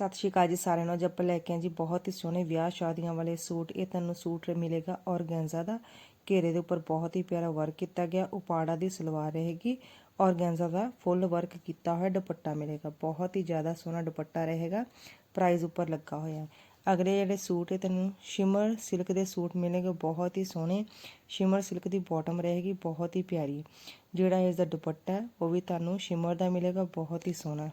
ਸਤਿ ਸ਼੍ਰੀ ਅਕਾਲ ਜੀ ਸਾਰਿਆਂ ਨੂੰ। ਅੱਜ ਆਪਾਂ ਲੈ ਕੇ ਆਏ ਜੀ ਬਹੁਤ ਹੀ ਸੋਹਣੇ ਵਿਆਹ ਸ਼ਾਦੀਆਂ ਵਾਲੇ ਸੂਟ। ਇਹ ਤੁਹਾਨੂੰ ਸੂਟ ਮਿਲੇਗਾ ਔਰਗੈਂਜ਼ਾ ਦਾ। ਘੇਰੇ ਦੇ ਉੱਪਰ ਬਹੁਤ ਹੀ ਪਿਆਰਾ ਵਰਕ ਕੀਤਾ ਗਿਆ। ਉਪਾੜਾ ਦੀ ਸਲਵਾਰ ਰਹੇਗੀ। ਔਰਗੈਂਜ਼ਾ ਦਾ ਫੁੱਲ ਵਰਕ ਕੀਤਾ ਹੋਇਆ ਦੁਪੱਟਾ ਮਿਲੇਗਾ। ਬਹੁਤ ਹੀ ਜ਼ਿਆਦਾ ਸੋਹਣਾ ਦੁਪੱਟਾ ਰਹੇਗਾ। ਪ੍ਰਾਈਸ ਉੱਪਰ ਲੱਗਾ ਹੋਇਆ। ਅਗਲੇ ਜਿਹੜੇ ਸੂਟ, ਇਹ ਤੁਹਾਨੂੰ ਸ਼ਿਮਰ ਸਿਲਕ ਦੇ ਸੂਟ ਮਿਲਣਗੇ। ਬਹੁਤ ਹੀ ਸੋਹਣੇ। ਸ਼ਿਮਰ ਸਿਲਕ ਦੀ ਬਾਟਮ ਰਹੇਗੀ। ਬਹੁਤ ਹੀ ਪਿਆਰੀ। ਜਿਹੜਾ ਇਸ ਦਾ ਦੁਪੱਟਾ ਉਹ ਵੀ ਤੁਹਾਨੂੰ ਸ਼ਿਮਰ ਦਾ ਮਿਲੇਗਾ। ਬਹੁਤ ਹੀ ਸੋਹਣਾ।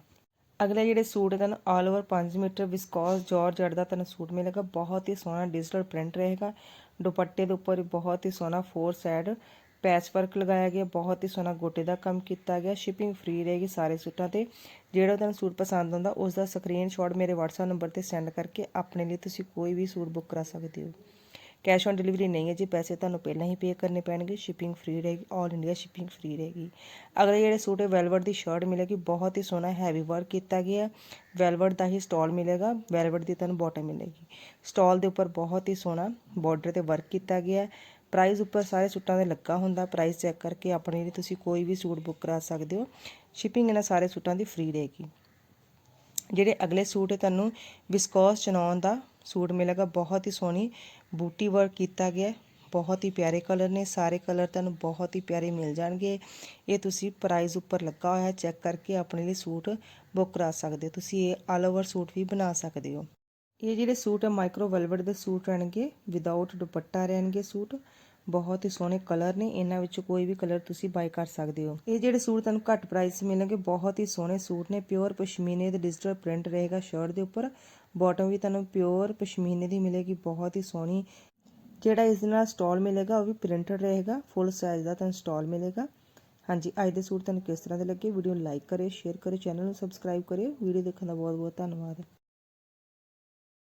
ਅਗਲੇ ਜਿਹੜੇ ਸੂਟ ਹੈ ਤੁਹਾਨੂੰ all over 5 metre viscose georgette ਦਾ ਤੁਹਾਨੂੰ ਸੂਟ ਮਿਲੇਗਾ। ਬਹੁਤ ਹੀ ਸੋਹਣਾ ਡਿਜੀਟਲ ਪ੍ਰਿੰਟ ਰਹੇਗਾ। ਦੁਪੱਟੇ ਦੇ ਉੱਪਰ ਬਹੁਤ ਹੀ ਸੋਹਣਾ ਫੋਰ ਸਾਈਡ ਪੈਚ ਵਰਕ ਲਗਾਇਆ ਗਿਆ। ਬਹੁਤ ਹੀ ਸੋਹਣਾ ਗੋਟੇ ਦਾ ਕੰਮ ਕੀਤਾ ਗਿਆ। ਸ਼ਿਪਿੰਗ ਫ੍ਰੀ ਰਹੇਗੀ ਸਾਰੇ ਸੂਟਾਂ ਤੇ। ਜਿਹੜਾ ਤੁਹਾਨੂੰ ਸੂਟ ਪਸੰਦ ਆਉਂਦਾ ਉਸ ਦਾ ਸਕਰੀਨਸ਼ਾਟ ਮੇਰੇ WhatsApp ਨੰਬਰ ਤੇ ਸੈਂਡ ਕਰਕੇ ਆਪਣੇ ਲਈ ਤੁਸੀਂ ਕੋਈ ਵੀ ਸੂਟ ਬੁੱਕ ਕਰਾ ਸਕਦੇ ਹੋ। ਕੈਸ਼ ਔਨ ਡਿਲੀਵਰੀ ਨਹੀਂ ਹੈ ਜੀ, ਪੈਸੇ ਤੁਹਾਨੂੰ ਪਹਿਲਾਂ ਹੀ ਪੇ ਕਰਨੇ ਪੈਣਗੇ ਸ਼ਿਪਿੰਗ ਫ੍ਰੀ ਰਹੇਗੀ ਆਲ ਇੰਡੀਆ ਸ਼ਿਪਿੰਗ ਫ੍ਰੀ ਰਹੇਗੀ। ਅਗਲੇ ਜਿਹੜੇ ਸੂਟ ਹੈ ਵੈਲਵਟ ਦੀ ਸ਼ਰਟ ਮਿਲੇਗੀ, ਬਹੁਤ ਹੀ ਸੋਹਣਾ ਹੈਵੀ ਵਰਕ ਕੀਤਾ ਗਿਆ ਵੈਲਵਟ ਦਾ ਹੀ ਸਟਾਲ ਮਿਲੇਗਾ ਵੈਲਵਟ ਦੀ ਤੁਹਾਨੂੰ ਬਾਟਮ ਮਿਲੇਗੀ। ਸਟਾਲ ਦੇ ਉੱਪਰ ਬਹੁਤ ਹੀ ਸੋਹਣਾ ਬਾਰਡਰ ਤੇ ਵਰਕ ਕੀਤਾ ਗਿਆ ਪ੍ਰਾਈਸ ਉੱਪਰ ਸਾਰੇ ਸੂਟਾਂ ਦੇ ਲੱਗਾ ਹੁੰਦਾ ਪ੍ਰਾਈਸ ਚੈੱਕ ਕਰਕੇ ਆਪਣੇ ਲਈ ਤੁਸੀਂ ਕੋਈ ਵੀ ਸੂਟ ਬੁੱਕ ਕਰਾ ਸਕਦੇ ਹੋ। ਸ਼ਿਪਿੰਗ ਇਹਨਾਂ ਸਾਰੇ ਸੂਟਾਂ ਦੀ ਫ੍ਰੀ ਰਹੇਗੀ। ਜਿਹੜੇ ਅਗਲੇ ਸੂਟ ਹੈ, ਤੁਹਾਨੂੰ ਵਿਸਕੋਸ ਚਨੌਨ ਦਾ ਸੂਟ ਮਿਲੇਗਾ, ਬਹੁਤ ਹੀ ਸੋਹਣੀ ਬੂਟੀ ਵਰਕ ਕੀਤਾ ਗਿਆ। ਬਹੁਤ ਹੀ ਪਿਆਰੇ ਕਲਰ ਨੇ। ਸਾਰੇ ਕਲਰ ਤੁਹਾਨੂੰ ਬਹੁਤ ਹੀ ਪਿਆਰੇ ਮਿਲ ਜਾਣਗੇ। ਇਹ ਤੁਸੀਂ ਪ੍ਰਾਈਸ ਉੱਪਰ ਲੱਗਾ ਹੋਇਆ ਚੈੱਕ ਕਰਕੇ ਆਪਣੇ ਲਈ ਸੂਟ ਬੁੱਕ ਕਰਾ ਸਕਦੇ ਹੋ। ਤੁਸੀਂ ਇਹ ਆਲ ਓਵਰ ਸੂਟ ਵੀ ਬਣਾ ਸਕਦੇ ਹੋ। ਇਹ ਜਿਹੜੇ ਸੂਟ ਹੈ ਮਾਈਕਰੋ ਵੈਲਵਟ ਦੇ ਸੂਟ ਰਹਿਣਗੇ। ਵਿਦਆਊਟ ਦੁਪੱਟਾ ਰਹਿਣਗੇ ਸੂਟ। ਬਹੁਤ ਹੀ ਸੋਹਣੇ ਕਲਰ ਨੇ, ਇਹਨਾਂ ਵਿੱਚੋਂ ਕੋਈ ਵੀ ਕਲਰ ਤੁਸੀਂ ਬਾਈ ਕਰ ਸਕਦੇ ਹੋ। ਇਹ ਜਿਹੜੇ ਸੂਟ ਤੁਹਾਨੂੰ ਘੱਟ ਪ੍ਰਾਈਸ ਮਿਲਣਗੇ, ਬਹੁਤ ਹੀ ਸੋਹਣੇ ਸੂਟ ਨੇ ਪਿਓਰ ਪਸ਼ਮੀਨੇ ਦੇ ਡਿਜੀਟਲ ਪ੍ਰਿੰਟ ਰਹੇਗਾ ਸ਼ਰਟ ਦੇ ਉੱਪਰ। ਬਾਟਮ ਵੀ ਤੁਹਾਨੂੰ ਪਿਓਰ ਪਸ਼ਮੀਨੇ ਦੀ ਮਿਲੇਗੀ, ਬਹੁਤ ਹੀ ਸੋਹਣੀ। ਜਿਹੜਾ ਇਸ ਦੇ ਨਾਲ ਸਟਾਲ ਮਿਲੇਗਾ, ਉਹ ਵੀ ਪ੍ਰਿੰਟਡ ਰਹੇਗਾ ਫੁੱਲ ਸਾਈਜ਼ ਦਾ ਤੁਹਾਨੂੰ ਸਟਾਲ ਮਿਲੇਗਾ। ਹਾਂਜੀ, ਅੱਜ ਦੇ ਸੂਟ ਤੁਹਾਨੂੰ ਕਿਸ ਤਰ੍ਹਾਂ ਦੇ ਲੱਗੇ? ਵੀਡੀਓ ਨੂੰ ਲਾਈਕ ਕਰਿਓ ਸ਼ੇਅਰ ਕਰਿਓ ਚੈਨਲ ਨੂੰ ਸਬਸਕ੍ਰਾਈਬ ਕਰਿਓ। ਵੀਡੀਓ ਦੇਖਣ ਦਾ ਬਹੁਤ ਬਹੁਤ ਧੰਨਵਾਦ।